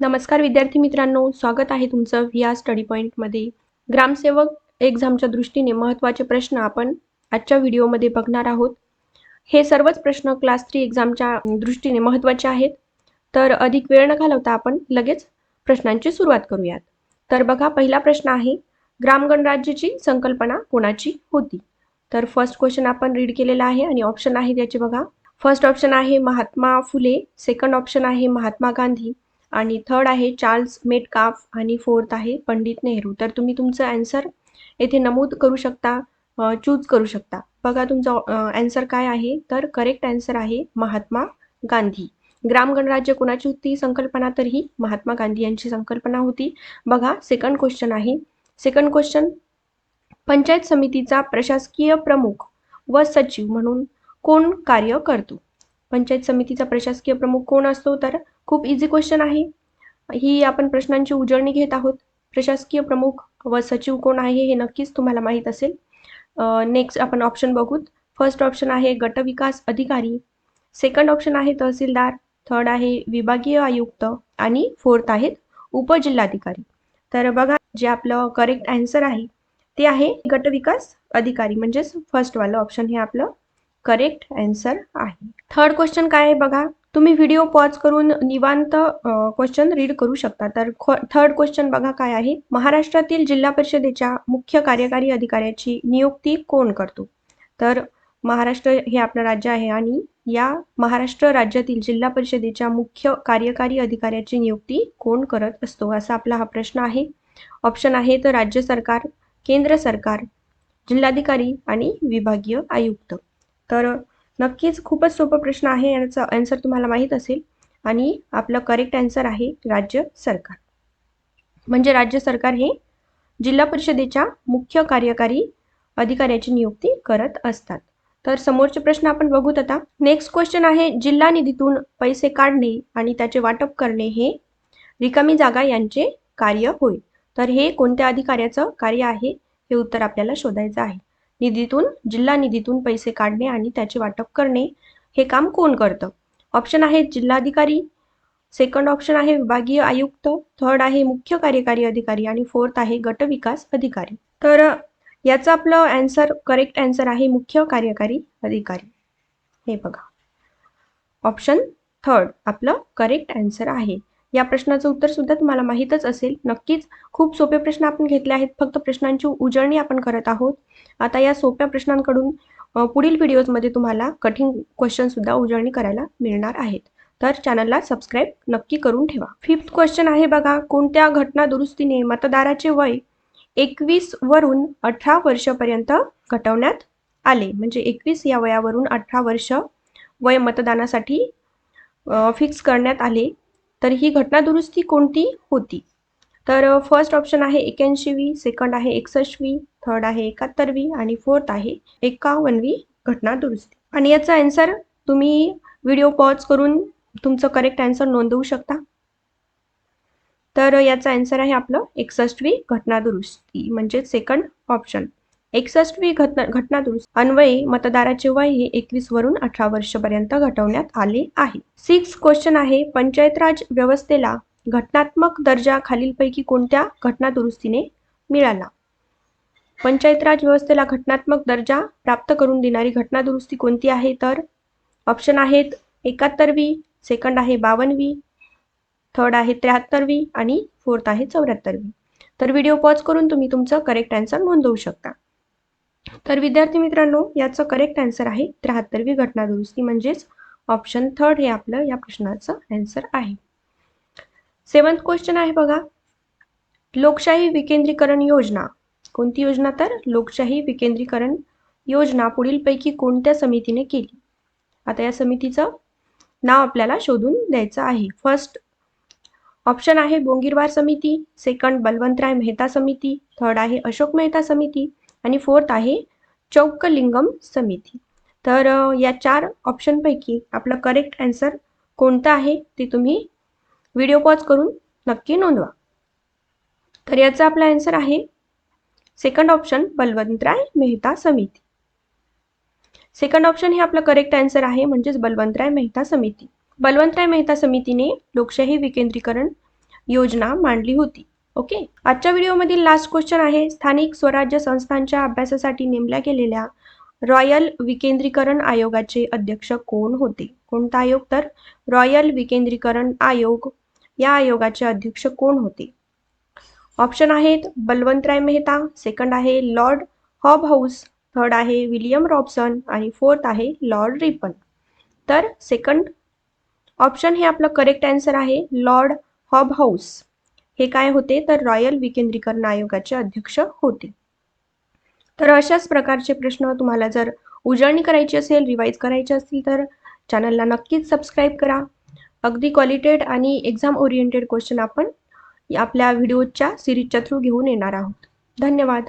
नमस्कार विद्यार्थी मित्रांनो स्वागत आहे तुमचं व्ही स्टडी पॉईंटमध्ये ग्रामसेवक एक्झामच्या दृष्टीने महत्त्वाचे प्रश्न आपण आजच्या व्हिडिओमध्ये बघणार आहोत. हे सर्वच प्रश्न क्लास थ्री एक्झामच्या दृष्टीने महत्त्वाचे आहेत. तर अधिक वेळ न घालवता आपण लगेच प्रश्नांची सुरुवात करूयात. तर बघा पहिला प्रश्न आहे ग्रामगणराज्याची संकल्पना कोणाची होती? तर फर्स्ट क्वेश्चन आपण रीड केलेला आहे आणि ऑप्शन आहे त्याचे बघा. फर्स्ट ऑप्शन आहे महात्मा फुले सेकंड ऑप्शन आहे महात्मा गांधी आणि थर्ड आहे चार्ल्स मेटकाफ आणि फोर्थ आहे पंडित नेहरू. तर तुम्ही तुमचं अँसर येथे नमूद करू शकता चूज करू शकता. बघा तुमचा अँसर काय आहे? तर करेक्ट अँसर आहे महात्मा गांधी. ग्राम गणराज्य कोणाची होती? संकल्पना तर ही महात्मा गांधी यांची संकल्पना होती. बघा सेकंड क्वेश्चन आहे. सेकंड क्वेश्चन पंचायत समितीचा प्रशासकीय प्रमुख व सचिव म्हणून कोण कार्य करतो? पंचायत समितीचा प्रशासकीय प्रमुख कोण असतो तर खूप इझी क्वेश्चन आहे. ही आपण प्रश्नांची उजळणी घेत आहोत. प्रशासकीय प्रमुख व सचिव कोण आहे हे नक्कीच तुम्हाला माहीत असेल. नेक्स्ट आपण ऑप्शन बघूत. फर्स्ट ऑप्शन आहे गटविकास अधिकारी. सेकंड ऑप्शन आहे तहसीलदार. थर्ड आहे विभागीय आयुक्त. आणि फोर्थ आहेत उपजिल्हाधिकारी. तर बघा जे आपलं करेक्ट आन्सर आहे ते आहे गटविकास अधिकारी. म्हणजेच फर्स्टवालं ऑप्शन हे आपलं करेक्ट आन्सर आहे. थर्ड क्वेश्चन काय आहे बघा? तुम्ही व्हिडिओ पॉज करून निवांत क्वेश्चन रीड करू शकता. तर थर्ड क्वेश्चन बघा काय आहे? महाराष्ट्रातील जिल्हा परिषदेच्या मुख्य कार्यकारी अधिकाऱ्याची नियुक्ती कोण करतो? तर महाराष्ट्र हे आपलं राज्य आहे आणि या महाराष्ट्र राज्यातील जिल्हा परिषदेच्या मुख्य कार्यकारी अधिकाऱ्याची नियुक्ती कोण करत असतो? असा आपला हा प्रश्न आहे. ऑप्शन आहे तर राज्य सरकार केंद्र सरकार जिल्हाधिकारी आणि विभागीय आयुक्त. तर नक्कीच खूपच सोपा प्रश्न आहे याचा आन्सर तुम्हाला माहीत असेल. आणि आपलं करेक्ट आन्सर आहे राज्य सरकार. म्हणजे राज्य सरकार हे जिल्हा परिषदेच्या मुख्य कार्यकारी अधिकाऱ्याची नियुक्ती करत असतात. तर समोरचे प्रश्न आपण बघूत आता. नेक्स्ट क्वेश्चन आहे जिल्हा निधीतून पैसे काढणे आणि त्याचे वाटप करणे हे रिकामी जागा यांचे कार्य होय. तर हे कोणत्या अधिकाऱ्याचं कार्य आहे? हे उत्तर आपल्याला शोधायचं आहे. निधीतून जिल्हा निधीतून पैसे काढणे आणि त्याचे वाटप करणे हे काम कोण करतं? ऑप्शन आहे जिल्हाधिकारी सेकंड ऑप्शन आहे विभागीय आयुक्त थर्ड आहे मुख्य कार्यकारी अधिकारी आणि फोर्थ आहे गट विकास अधिकारी. तर याचं आपलं अँसर करेक्ट अँसर आहे मुख्य कार्यकारी अधिकारी. हे बघा. ऑप्शन थर्ड आपलं करेक्ट अँसर आहे. या प्रश्नाचं उत्तर सुद्धा तुम्हाला माहीतच असेल. नक्कीच खूप सोपे प्रश्न आपण घेतले आहेत. फक्त प्रश्नांची उजळणी आपण करत आहोत. आता या सोप्या प्रश्नांकडून पुढील व्हिडिओजमध्ये तुम्हाला कठीण क्वेश्चन सुद्धा उजळणी करायला मिळणार आहेत. तर चॅनलला सबस्क्राईब नक्की करून ठेवा. फिफ्थ क्वेश्चन आहे बघा. कोणत्या घटना दुरुस्तीने मतदाराचे वय एकवीस वरून अठरा वर्षपर्यंत घटवण्यात आले? म्हणजे एकवीस या वयावरून अठरा वर्ष वय मतदानासाठी फिक्स करण्यात आले. तर ही घटना दुरुस्ती कोणती? होती. तर फर्स्ट ऑप्शन आहे एक्याऐंशीवी सेकंड आहे एकसष्टवी थर्ड आहे एकाहत्तरवी आणि फोर्थ आहे एकावन्नवी घटना दुरुस्ती. आणि याचा आन्सर तुम्ही व्हिडिओ पॉज करून तुमचं करेक्ट आन्सर नोंदवू शकता. तर याचा आन्सर आहे आपलं एकसष्टवी घटना दुरुस्ती म्हणजे सेकंड ऑप्शन एकसष्टवी घटना घटनादुरुस्त अन्वयी मतदाराचे वय हे एकवीस वरून अठरा वर्षपर्यंत घटवण्यात आले आहे. सिक्स क्वेश्चन आहे पंचायत राज व्यवस्थेला घटनात्मक दर्जा खालीलपैकी कोणत्या घटना दुरुस्तीने मिळाला? पंचायत राज व्यवस्थेला घटनात्मक दर्जा प्राप्त करून देणारी घटना दुरुस्ती कोणती आहे? तर ऑप्शन आहेत एकाहत्तरवी सेकंड आहे बावनवी थर्ड आहे त्र्याहत्तरवी आणि फोर्थ आहे चौऱ्याहत्तरवी. तर व्हिडिओ पॉज करून तुम्ही तुमचं करेक्ट आन्सर नोंदवू शकता. तर विद्यार्थी मित्रांनो याचं करेक्ट आन्सर आहे त्र्याहत्तरवी घटना दुरुस्ती म्हणजेच ऑप्शन थर्ड हे आपलं या प्रश्नाचं आन्सर आहे. सेवन्थ क्वेश्चन आहे बघा. लोकशाही विकेंद्रीकरण योजना. कोणती योजना तर? लोकशाही विकेंद्रीकरण योजना पुढीलपैकी कोणत्या समितीने केली? आता या समितीचं नाव आपल्याला शोधून द्यायचं आहे. फर्स्ट ऑप्शन आहे बोंगीरवार समिती. सेकंड बलवंतराय मेहता समिती. थर्ड आहे अशोक मेहता समिती. आणि फोर्थ आहे चौकलिंगम समिती. तर या चार ऑप्शनपैकी आपलं करेक्ट आन्सर कोणतं आहे ते तुम्ही व्हिडिओ पॉज करून नक्की नोंदवा. तर याचा आपला आन्सर आहे सेकंड ऑप्शन बलवंतराय मेहता समिती. सेकंड ऑप्शन हे आपलं करेक्ट आन्सर आहे म्हणजेच बलवंतराय मेहता समिती. बलवंतराय मेहता समितीने लोकशाही विकेंद्रीकरण योजना मांडली होती. ओके? आजच्या व्हिडिओमधील लास्ट क्वेश्चन आहे स्थानिक स्वराज्य संस्थांच्या अभ्यासासाठी नेमल्या गेलेल्या रॉयल विकेंद्रीकरण आयोगाचे अध्यक्ष कोण होते? कोणता आयोग? तर रॉयल विकेंद्रीकरण आयोग या आयोगाचे अध्यक्ष कोण होते? ऑप्शन आहेत बलवंतराय मेहता सेकंड आहे लॉर्ड हॉब हाऊस थर्ड आहे विलियम रॉबसन आणि फोर्थ आहे लॉर्ड रिपन. तर सेकंड ऑप्शन हे आपलं करेक्ट आन्सर आहे लॉर्ड हॉब हाऊस हे काय होते? तर रॉयल विकेंद्रीकरण आयोगाचे अध्यक्ष होते. तर अशाच प्रकारचे प्रश्न तुम्हाला जर उजळणी करायची असेल रिवाईज करायचे असतील तर चॅनलला नक्कीच सबस्क्राईब करा. अगदी क्वालिटेड आणि एक्झाम ओरिएंटेड क्वेश्चन आपण आपल्या व्हिडिओच्या सिरीजच्या थ्रू घेऊन येणार आहोत. धन्यवाद.